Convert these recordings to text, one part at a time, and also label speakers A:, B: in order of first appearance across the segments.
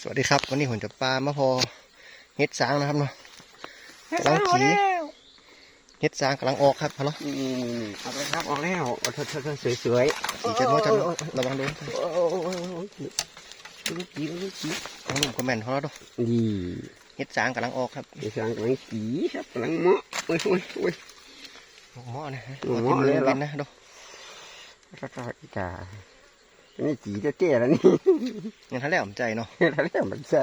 A: สวัสดีครับ วันนี้ผมจะปลามาพอเฮ็ดสางนะครับเนาะกำลังขี่เฮ็ดสางกำลังออกครับพอแล้ว
B: นี่นี่นี่นี่เอาไปครับออกแล้วเอาเถอะเถอะเถอะสวยๆ
A: สีจะโน้จันระวังโดน
B: โอ้โอ้โอ้โอ้โอ้ลูกจีลูกจี
A: ของหนุ่มคอมเมนต์เขาแล้วเนาะ
B: นี่
A: เฮ็ดสางกำลังออกครับ
B: เดี๋ยวสร้างกำลังจีครับกำลังเหมาะโอ้ยโอ้ยโอ้ย
A: หม้อนะฮะ
B: หม้อ
A: กิน
B: เลยเหรอ
A: เป็นนะดู
B: รอดจ้าอัน นี้จีจะเจ๊แล้วนี่
A: ยังทันแล้วผมใจเนาะ
B: แล้วแล้วมันใช่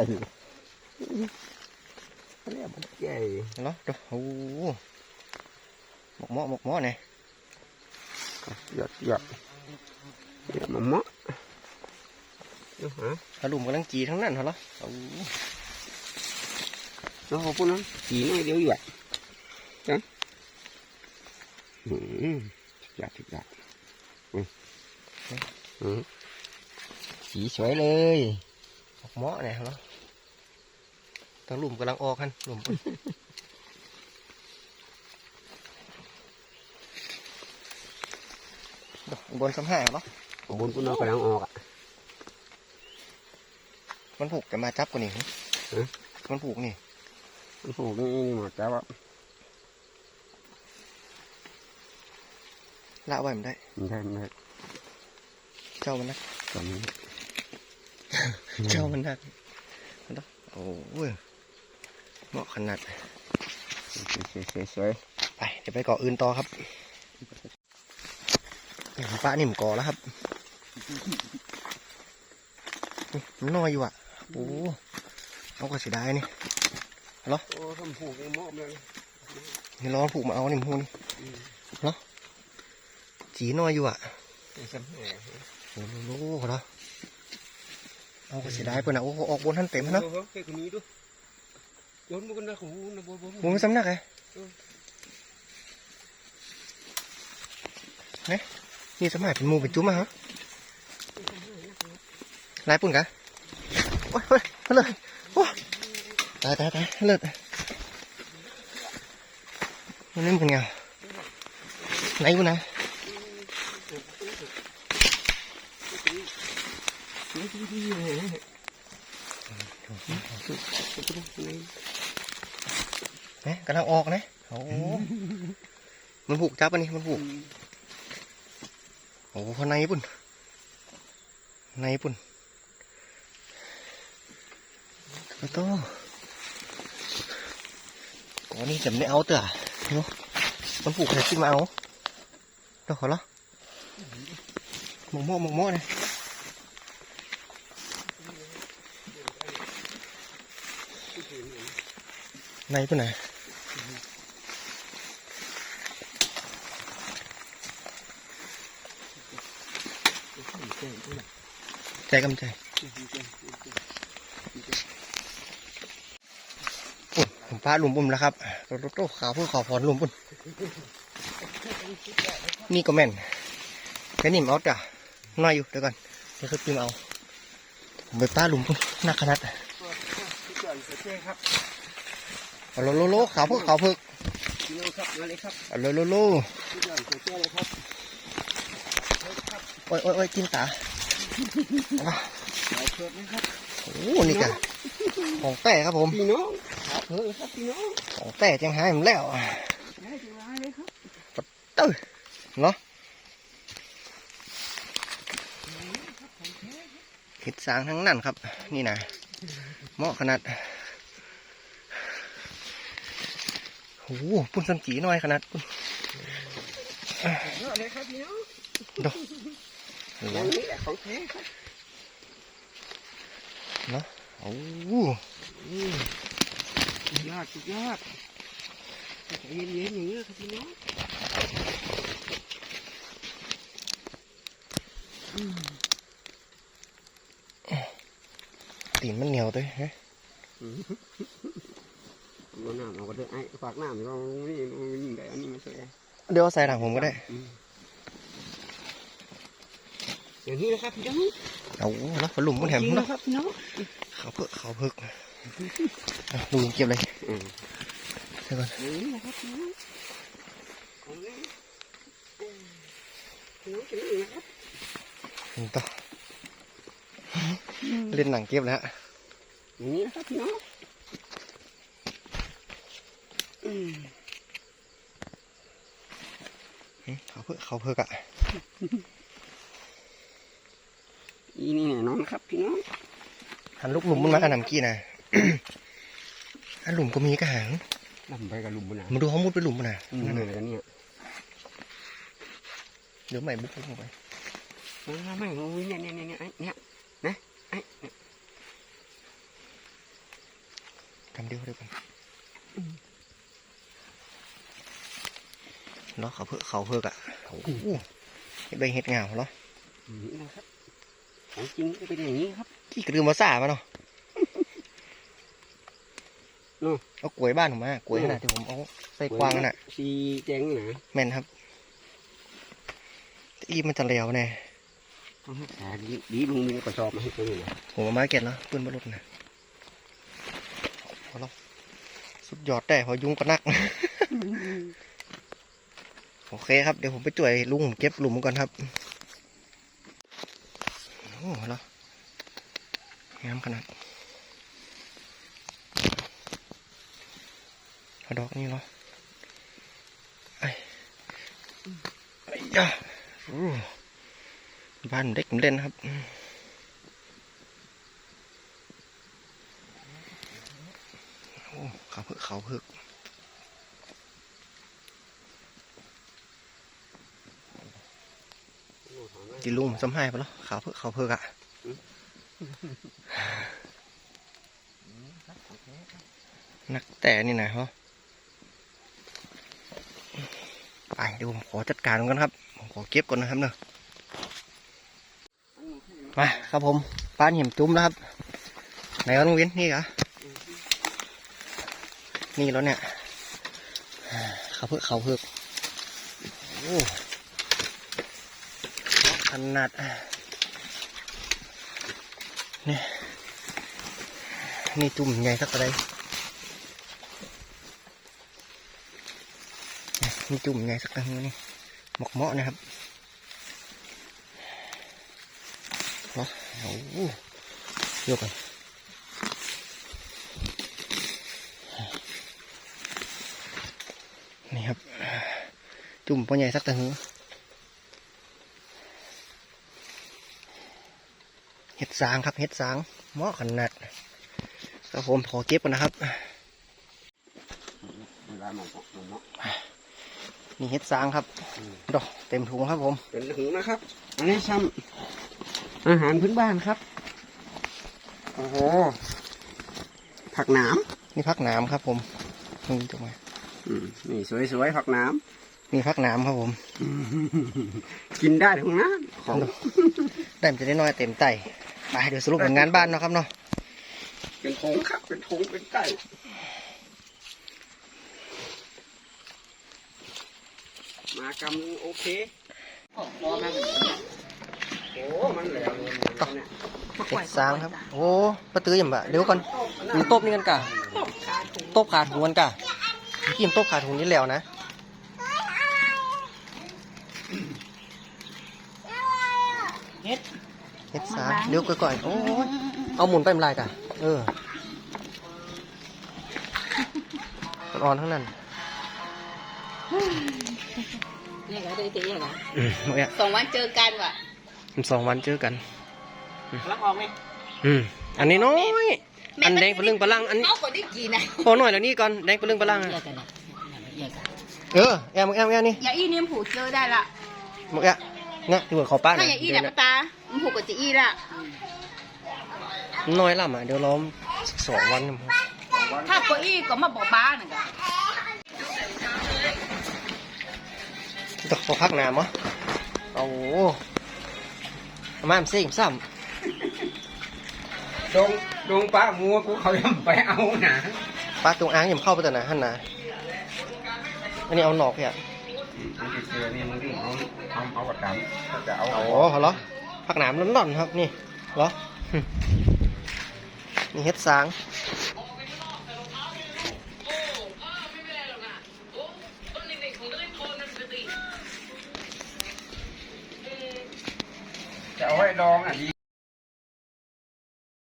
B: แล้วมันใช่
A: เนาะดูโอ้โหหมกหม้อหมกหม้อเนี่ย
B: หยอดหยอดหยอดมาเหมาะดูฮะ
A: ถ้าลุมกำลังจีทั้งนั้นเหรอเนาะโอ้โห
B: nó không có nó chỉ nó điều gì vậy đó ừ dạ thực dạ ừ. Ừ. chỉ xoáy lên
A: หมกหม้อเนี่ยเนาะทางลุมกำลังออกกันลุมพุ่นดูบนสำห้าเนาะ
B: bốn của nó phải đang ọt ạ
A: มันผูกจะมาจับกว่านี่
B: Ừ.
A: มันผูกนี่
B: nó phụ cái nhưng mà cháu ạ
A: ละไว้มันได้
B: mình thấy mình thấy
A: เจ้ามันนะ
B: còn
A: เจ้ามันนักเนาะโอ้ยเหมาะขนาด
B: xoáy xoáy xoáy
A: ไปเดี๋ยวไปเกาะอื่นต่อครับเห็นป้านิ่มก่อแล้วครับนี่มันน้อยอยู่อะ โอ้เอาก็เสียดายนี่
B: ô thầm phụ cái mộm này
A: นี่ร้อนผูกมาเอานี่มูนี่เนาะจีน้อยอยู่อะ
B: để xem nè
A: โอ้โหเหรอ เอาก็เสียดายเพื่อนอะโอ้โหออกบนท่านเต็มเนาะ
B: cái cái ní đó bốn một con đã khổ nó bốn bốn
A: มึงสำนักไงเนี่ยนี่สมัยเป็นหมูเป็นจุ้มอะฮะลายปุ่นกะโอ้ยเฮ้ยเอาเลยโอ้ยตายตายตายเลิศมันนี่เป็นไงไหนกูนะ นี่กำลังออกนะโอ้มันผูกจับอันนี้มันผูก โอ้โหข้างในปุ่นในปุ่นกระโตก่อนนี้จะไม่ได้เอาเต๋อเนาะมันผูกอะไรขึ้นมาเอาเดี๋ยวขอละหมกหม้อหมกหม้อเนี่ย ในปุ่นไหนะใจกำใจปุ่นผมพาลุมปุ่มแล้วครับโตโตโตขาวเพื่อขอพรลุมปุ่นนี่ก็แม่นแค่นี้มเอาจ้ะน้อยอยู่เดี๋ยวก่อนเดี๋ยวคือพิมเอาผมไปป้าลุมปุ่นหนักขนาดเอา โลโลโลขาวพื่อขาวพื่อ
B: kilo khắp nó lấy khắp
A: เอาโลโลโลโอ้ยโอ้ยโอ้ยกินตาเอามา
B: Đấy, khớp lấy khắp
A: โอ้นี่กะของแต่ครับผม
B: thì nó khắp hơi khắp thì nó
A: ของแต่จังหายมันแล้ว
B: đấy thì ai lấy khắp
A: ตื้อเนาะเห็ดสางทั้งนั้นครับ นี่นะเหมาะขนาด โอ้โหปุ่นสัมจีหน่อยขนาดปุ่น
B: nó lấy khắp thì nó
A: ดู
B: nó nghĩ là không thế khắp
A: โอ้โห
B: yọt yọt phải yên yên như thế thì nó
A: ตีนมันเหนียวด้วยฮะ
B: nó nào nó có được ai phạt nào thì con nhìn nhìn cái anh nhìn sẽ
A: เดี๋ยวเอาใส่หลังผมก็ได้
B: อย่างนี้นะครับพี่น้อง
A: เอาแล้วฝนหลุมมันแหม
B: จริง
A: เนาะ
B: นะครับพี่น้อง
A: เขาเพิกเขาเพิกอะดูเก็บเลย
B: อืม
A: เดี๋ยวก่อน
B: อย่างนี้นะครับพี่น้องเอาเลยพี่น้องจะนี่นะครับ
A: นี่ต่อเล่นหนังเก็บแล้วฮะ
B: อย่างนี้นะครับพี่น้องอืม
A: อืม เขาเพื่อเขาเพื่อกอะ
B: อีนี่แน่นอนครับพี่น้อง
A: หันลูกหลุมมันมาอันนำกี้นะอันหลุมก็มีกระหัง
B: ลำไปกับลุมบุญนะ
A: มาดูเขามุดไปหลุมมันนะ
B: อืม
A: นั่น
B: เหมื
A: น่ะ
B: อนกันเนี่ย
A: เดี๋ยวใหม่บุกลงไป
B: มาไม่โอ้ยเนี่ยเนี่ยเนี่ยเนี่ยไอ้เนี่ยนะไอ้เนี่ย
A: ทำเดียวเดียวกัน เนาะเขาเพื่อเขาเพื่อกอะโอ้โหเฮ็ดใบเฮ็ดงามเหรอ
B: อย่างนี้นะครับของจริงก็เป็นอย่างนี้ครับ
A: กี่กระดือมาซ่ามาเนาะ
B: เนาะ
A: เอากล้วยบ้านผมมากล้วยขนาดที่ผมเอาใส่กวางนั่นน่ะ
B: สีแจ้งนะ
A: แม่นครับอีมันจะเหลวแน่
B: ต้องให้ขาดีดีลุงมีกระสอบมาให้ตัวนี้นะ
A: ผมเอามาเก็ตแล้วปืนบรรลุนะพอแล้วสุดยอดได้พอยุงก็นัก โอเคครับ เดี๋ยวผมไปจ่วยลุงเก็บหลุมก่อนครับ โอ้โหแล้วงามขนาดเอดอกนี่เหรอไอ้ไอ้ยาบ้านเด็กเล่นครับโอ้ขาเพิกเขาเพิก จีลุงสำให้ปะล่ะเขาเพิกเขาเพิกอะนักแต่นี่นะฮะไปเดี๋ยวผมขอจัดการก่อนครับผมขอเก็บก่อนนะครับเนอะมาครับผมป้านเหี่ยมจุ้มแล้วครับไหนวะน้องวินนี่เหรอนี่แล้วเนี่ยเขาเพิกเขาเพิกโอ้ นาดนี่นี่จุ่มใหญ่สักอะไรนี่จุ่มใหญ่สักอะไรนี่หมกเมาะนะครับเหรอโอ้โหยกไปนี่ครับ จุ่มปอใหญ่สักตะหือ เห็ดสางครับเห็ดสางเหมาะขนาดก็ผมขอเก็บกันนะครับ
B: เวลาหมอกหมอกหมอก
A: นี่เห็ดสางครับดอกเต็มถุงครับผม
B: เป็นถุงนะครับ อันนี้ซ้ำอาหารพื้นบ้านครับโอ้โหผักหนาม
A: นี่พักหนามครับ ผมนี่ถูกไหม
B: อืมนี่สวยๆผักหนาม
A: นี่พักหนามครับผม
B: กินได้ทั้งนั้นของ
A: ได้มันจะได้น้อยเต็มไต ไปเดี๋ยวสรุปผลงานบ้านเนาะครับเนาะ
B: เป็นถุงครับเป็นถุงเป็นไก่มากำลังโอเคโอ้มันแหลมเลยเนี่ย
A: เห็ดสางครับ โอ้ปลาตื้อยังบะเดี๋ยวก่อนมีโต๊บนี่กันกะโต๊บขาถุงกันกะพี่มโต๊บขาถุงนี่แล้วนะ
C: เฮ็ด
A: เฮ็ดสามเดี๋ยวก่อนๆโอ้ยเอาหมุนไปมันลายกะเอออ่อนๆทั้งนั้น
C: เนี่ยก็ได้เจ๊ยังไง
A: อืมเอาเนี่ย
C: สองวันเจอกันว่ะ
A: สองวันเจอกัน
C: รักออกไหม
A: อืมอันนี้น้อยอันแดงปลาลึงปลาลังอัน
C: เขาก็ได้กินนะ
A: พอหน่อยแล้วนี่ก่อนแดงปลาลึงปลาลัง
C: เย
A: อะ
C: อะกันนะเยอะกัน
A: เออแอมแอมแอมนี่
C: อย่าอี้เนี่ยผูเจอได้ละ
A: หมดอะเนี่ยที่หัวเขาป้า
C: ถ้า
A: เนี่ย
C: อย่าอี้เนี่ยตามันผูกกับจะอี้ละ
A: น้อยล่ำอะเดี๋ยวล้อมสองวัน
C: ถ้าก็อี้ก็มาบอกบ้านน่ะกัน
A: ต้องขอพักน้ำเหรอโอ้โหเอามาซิ่งซ้
B: ดงดงป้ามัวกูเขายังไปเอาหนาำ
A: ปลาตรงอ่างยังเข้าไปแต่ไหนฮั่นนะอันนี้เอาหนอกเนี่ย
B: มัน จะเอนี่มันถึงเอาทำเอากระดำจะเอา
A: โอ้โหเหรอผักหนามร้อนๆครับนี่เหรอนี่เฮ็ดสาง
B: จะเอาไว้ดองอะดี